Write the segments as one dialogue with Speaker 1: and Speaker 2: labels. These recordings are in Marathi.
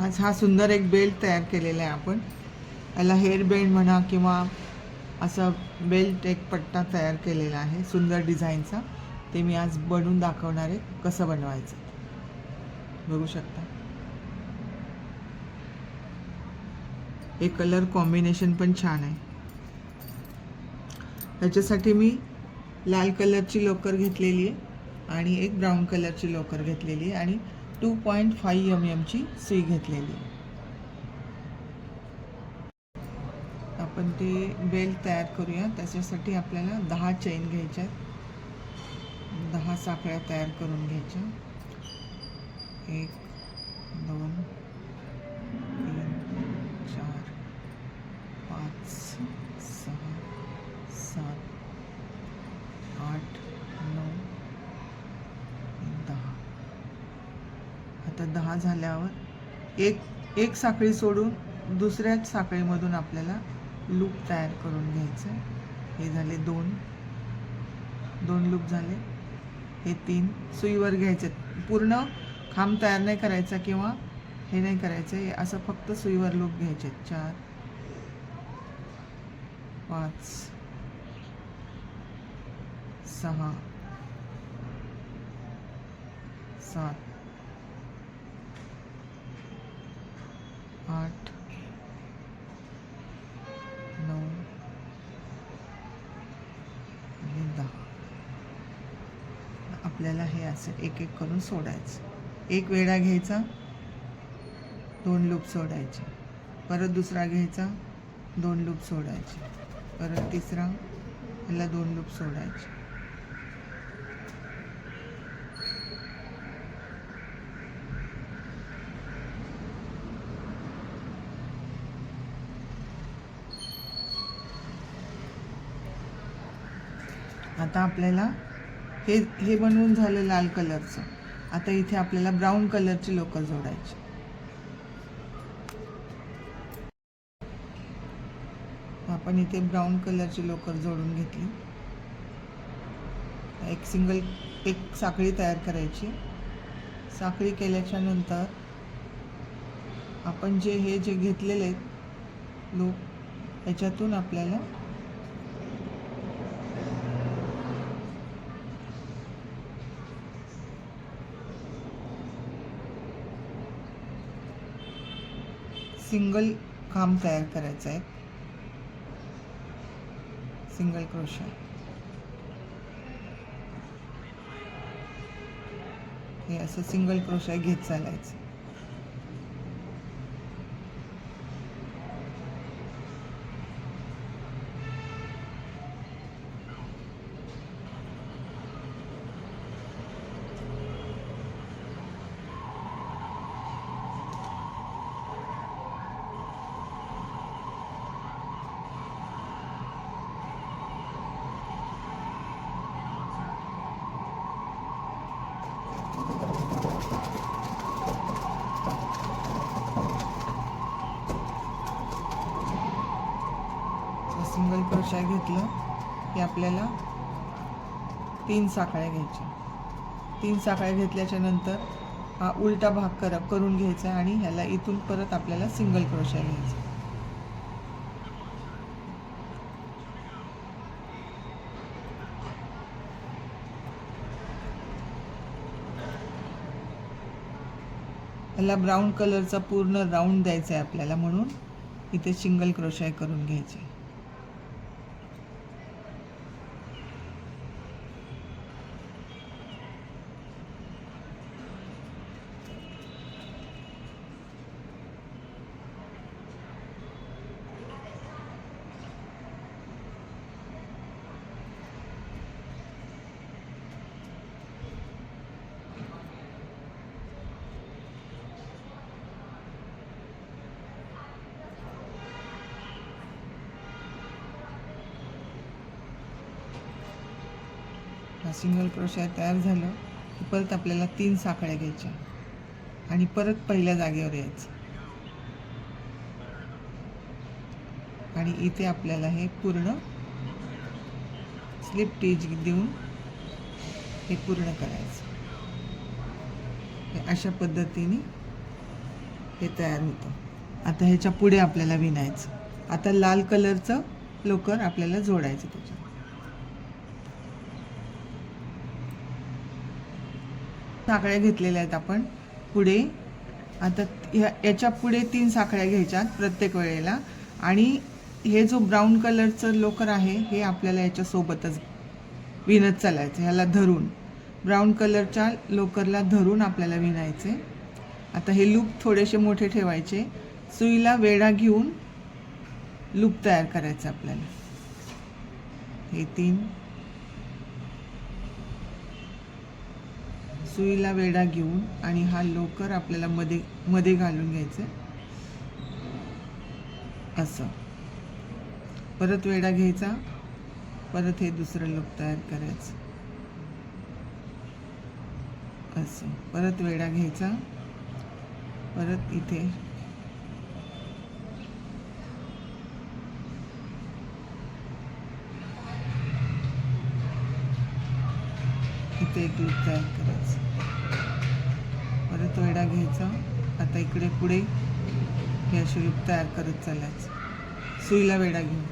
Speaker 1: आज हा सुंदर एक बेल्ट तयार केलेला आहे आपण. याला हेअर बेल्ट म्हणा किंवा असं बेल्ट एक पट्टा तयार केलेला आहे सुंदर डिझाईनचा. ते मी आज बनवून दाखवणार आहे कसं बनवायचं. बघू शकता. हे कलर कॉम्बिनेशन पण छान आहे. त्याच्यासाठी मी लाल कलरची लोकर घेतलेली आहे आणि एक ब्राऊन कलरची लोकर घेतलेली आहे आणि टू पॉईंट फाईव्ह एम एमची सुई घेतलेली. आपण ते बेल तयार करूया. त्याच्यासाठी आपल्याला दहा चैन घ्यायच्या दहा साखळ्या तयार करून घ्यायच्या. एक दोन तीन चार पाच सहा सात आठ नऊ दहा आता दहा झाल्यावर एक एक साखळी सोडून दुसऱ्याच साखळीमधून आपल्याला लूप तयार करून घ्यायचं. हे झाले दोन. दोन लूप झाले. हे तीन. सुईवर घ्यायचे. पूर्ण खांब तयार नाही करायचा किंवा हे नाही करायचं. हे असं फक्त सुईवर लूप घ्यायचे. चार पाच सहा सात आठ नऊ आणि दहा. आपल्याला हे असं एक एक करून सोडायचं. एक वेळा घ्यायचा दोन लूप सोडायचे. परत दुसरा घ्यायचा दोन लूप सोडायचे. परत तिसरा ह्याला दोन लूप सोडायचे. आता आपल्याला हे हे बनवून झालं लाल कलरचं. आता इथे आपल्याला ब्राऊन कलरची लोकर जोडायची. आपण इथे ब्राऊन कलरची लोकर जोडून घेतली. एक सिंगल एक साखळी तयार करायची. साखळी केल्याच्यानंतर आपण जे हे जे घेतलेले आहेत लूप ह्याच्यातून आपल्याला सिंगल खांब तयार करायचा आहे. सिंगल क्रोशा. हे असं सिंगल क्रोशा घेत चालायचं सिंगल क्रोशा घेतलं की आपल्याला तीन साखळ्या घ्यायच्या. तीन साखळ्या घेतल्याच्या नंतर हा उलटा भाग कर करून घ्यायचा आणि ह्याला इथून परत आपल्याला सिंगल क्रोशा घ्यायचा. ह्याला ब्राऊन कलरचा पूर्ण राऊंड द्यायचा आहे आपल्याला म्हणून. इथे सिंगल क्रोशाय करून घ्यायचे. सिंगल क्रोशा तयार झालं की परत आपल्याला तीन साखळ्या घ्यायच्या आणि परत पहिल्या जागेवर यायचं. आणि इथे आपल्याला हे पूर्ण स्लिप टीच देऊन हे पूर्ण करायचं. अशा पद्धतीने हे तयार होतं. आता ह्याच्या पुढे आपल्याला विणायचं. आता लाल कलरचं लोकर आपल्याला जोडायचं त्याच्यात. साखळ्या घेतलेल्या आहेत आपण. पुढे आता ह्या याच्यापुढे तीन साखळ्या घ्यायच्यात प्रत्येक वेळेला. आणि हे जो ब्राऊन कलरचं लोकर आहे हे आपल्याला याच्यासोबतच विणत चालायचं ह्याला धरून. ब्राऊन कलरच्या लोकरला धरून आपल्याला विणायचे. आता हे लूप थोडेसे मोठे ठेवायचे. सुईला वेढा घेऊन लूप तयार करायचं आपल्याला. हे तीन. सुईला वेढा घेऊन आणि हा लोकर आपल्याला मध्ये मध्ये घालून घ्यायचं असं. परत वेढा घ्यायचा. परत हे दुसरं लोक तयार करायचं. असं. परत वेढा घ्यायचा. परत इथे इथे एक लूप तयार करायचं. परत वेडा घ्यायचा. आता इकडे पुढे हे असे लूप तयार करत चालायचं. सुईला वेडा घेऊन.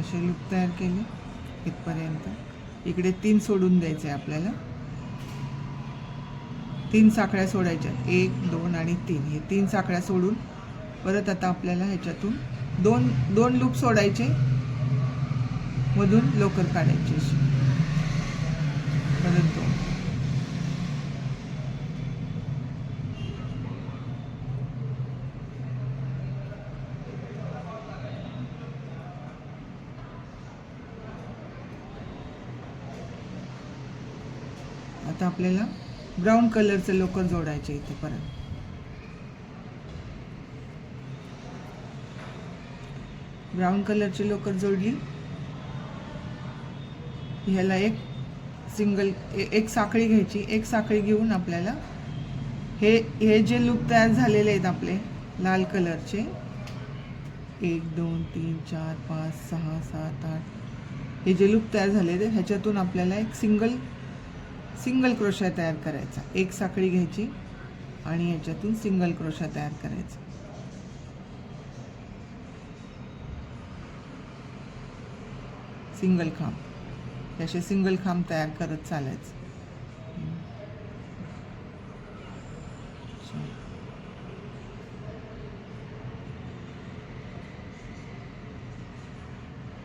Speaker 1: असे लूप तयार केले इथपर्यंत. इकडे तीन सोडून द्यायचे आपल्याला. तीन साखळ्या सोडायच्या एक दोन आणि तीन. हे तीन साखळ्या सोडून परत आता आपल्याला ह्याच्यातून दोन दोन लूप सोडायचे मधून लोकर काढायची अशी परत दोन. आता आपल्याला ब्राऊन कलरचं लोकर जोडायचे इथे परत. ब्राऊन कलरची लोकर जोडली. ह्याला एक सिंगल ए- एक साखळी घ्यायची. एक साखळी घेऊन आपल्याला हे हे जे लूप तयार झालेले आहेत आपले लाल कलरचे एक दोन तीन चार पाच सहा सात आठ हे जे लूप तयार झालेले आहेत, ह्याच्यातून आपल्याला एक सिंगल सिंगल क्रोशा तयार करायचा. एक साखळी घ्यायची आणि याच्यातून सिंगल क्रोशा तयार करायचा. सिंगल खांब. हे असे सिंगल खांब तयार करत चालायचं.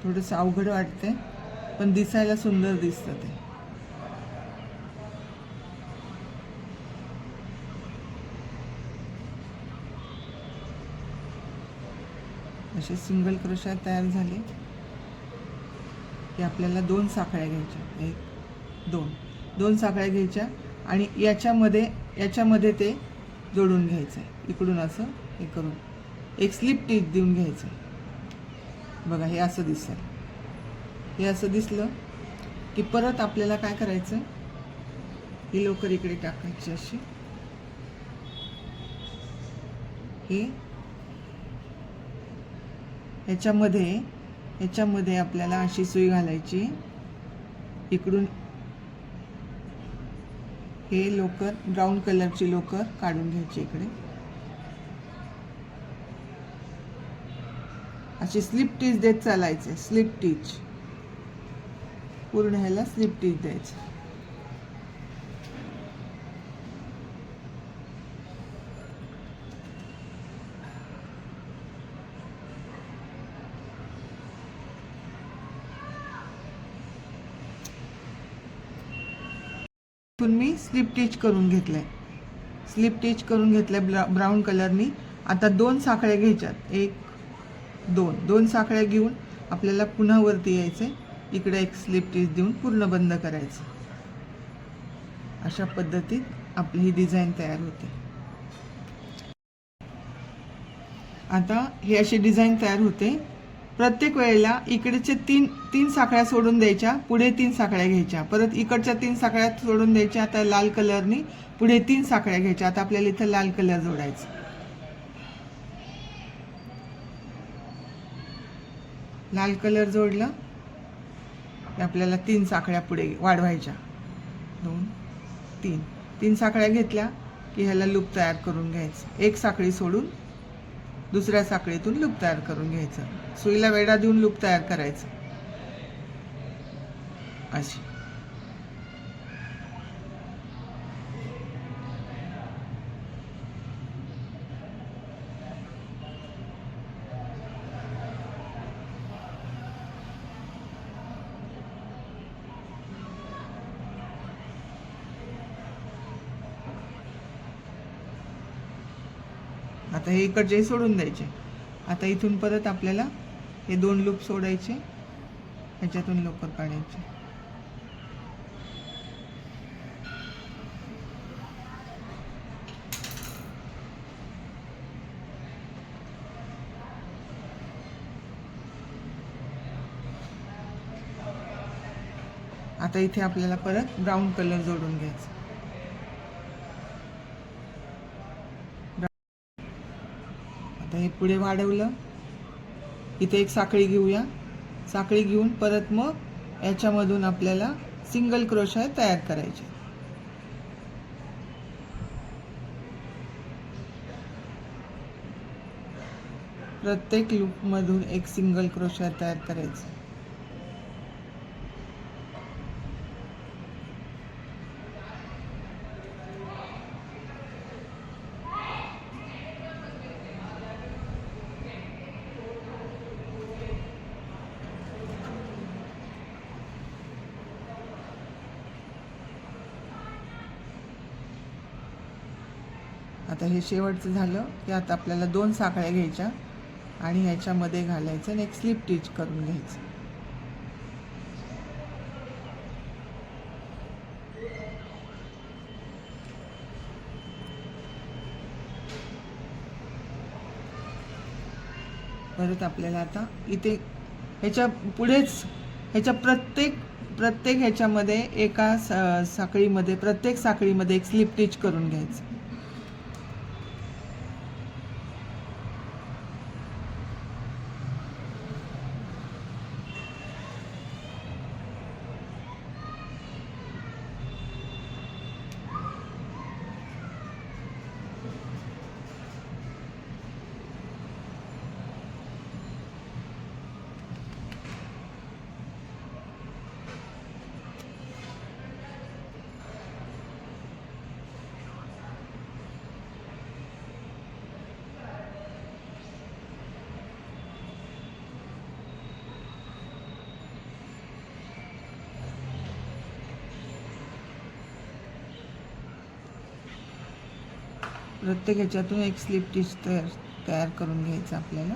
Speaker 1: थोडंसं अवघड वाटते पण दिसायला सुंदर दिसतं ते. असे सिंगल क्रोशा तयार झाले. की आपल्याला दोन साखळ्या घ्यायच्या. एक दोन. दोन साखळ्या घ्यायच्या आणि याच्यामध्ये याच्यामध्ये ते जोडून घ्यायचं आहे इकडून असं हे करून. एक स्लिप टीच देऊन घ्यायचं आहे बघा हे असं दिसेल हे असं दिसलं की परत आपल्याला काय करायचं? ही लोकर इकडे टाकायची अशी. हे ह्याच्यामध्ये ह्याच्यामध्ये आपल्याला अशी सुई घालायची. इकडून हे लोकर ब्राऊन कलरची लोकर काढून घ्यायची इकडे. अशी स्लिप टीच देत चालायचे स्लिप टीच पूर्ण ह्याला स्लिप टीच द्यायचं. इथून मी स्लिप टीच करून घेतलंय. स्लिप टीच करून घेतलंय ब्रा ब्राऊन कलरनी आता दोन साखळ्या घ्यायच्यात. एक दोन. दोन साखळ्या घेऊन आपल्याला पुन्हा वरती यायचं इकडे एक स्लिप टीच देऊन पूर्ण बंद करायचं. अशा पद्धतीत आपली ही डिझाईन तयार होते. आता हे अशी डिझाईन तयार होते. प्रत्येक वेळेला इकडचे तीन तीन साखळ्या सोडून द्यायच्या पुढे तीन साखळ्या घ्यायच्या. परत इकडच्या तीन साखळ्या सोडून द्यायच्या आता लाल कलरनी पुढे तीन साखळ्या घ्यायच्या. आता आपल्याला इथं लाल कलर जोडायचा. लाल कलर जोडला आपल्याला तीन साखळ्या पुढे वाढवायच्या. दोन तीन. तीन साखळ्या घेतल्या की ह्याला लूप तयार करून घ्यायचं. एक साखळी सोडून दुसऱ्या साखळीतून लूप तयार करून घ्यायचं. सुईला वेडा देऊन लूप तयार करायचं. अशी. आता हे इकडचे सोडून द्यायचे. आता इथून परत आपल्याला हे दोन लूप सोडायचे. ह्याच्यातून लवकर काढायचे. आता इथे आपल्याला परत ब्राऊन कलर जोडून घ्यायचा. आता हे पुढे वाढवलं. इथे एक साखळी घेऊया. साखळी घेऊन परत मग याच्यामधून आपल्याला सिंगल क्रोशा तयार करायचे. प्रत्येक लूपमधून एक सिंगल क्रोशा तयार करायचं. आता हे शेवटचं झालं. की आता आपल्याला दोन साखळ्या घ्यायच्या आणि ह्याच्यामध्ये घालायचं आणि एक स्लिप टिच करून घ्यायचं. परत आपल्याला आता इथे ह्याच्या पुढेच ह्याच्या प्रत्येक प्रत्येक ह्याच्यामध्ये एका साखळीमध्ये प्रत्येक साखळीमध्ये एक स्लिप टिच करून घ्यायचं. प्रत्येक ह्याच्यातून एक स्लिप टिच तयार तयार करून घ्यायचं आपल्याला.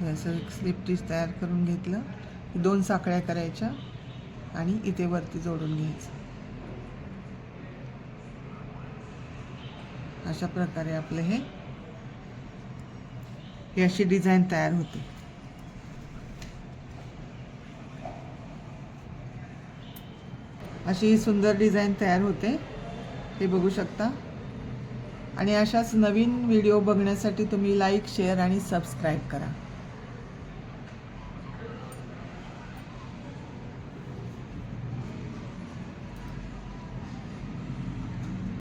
Speaker 1: हे असं एक स्लिप टिच तयार करून घेतलं. दोन साखळ्या करायच्या आणि इथे वरती जोडून घ्यायचं. अशा प्रकारे आपलं हे अशी डिझाईन तयार होते. अशी सुंदर डिझाईन तयार होते. हे बघू शकता. आणि अशाच नवीन व्हिडिओ बघण्यासाठी तुम्ही लाईक शेअर आणि सबस्क्राईब करा.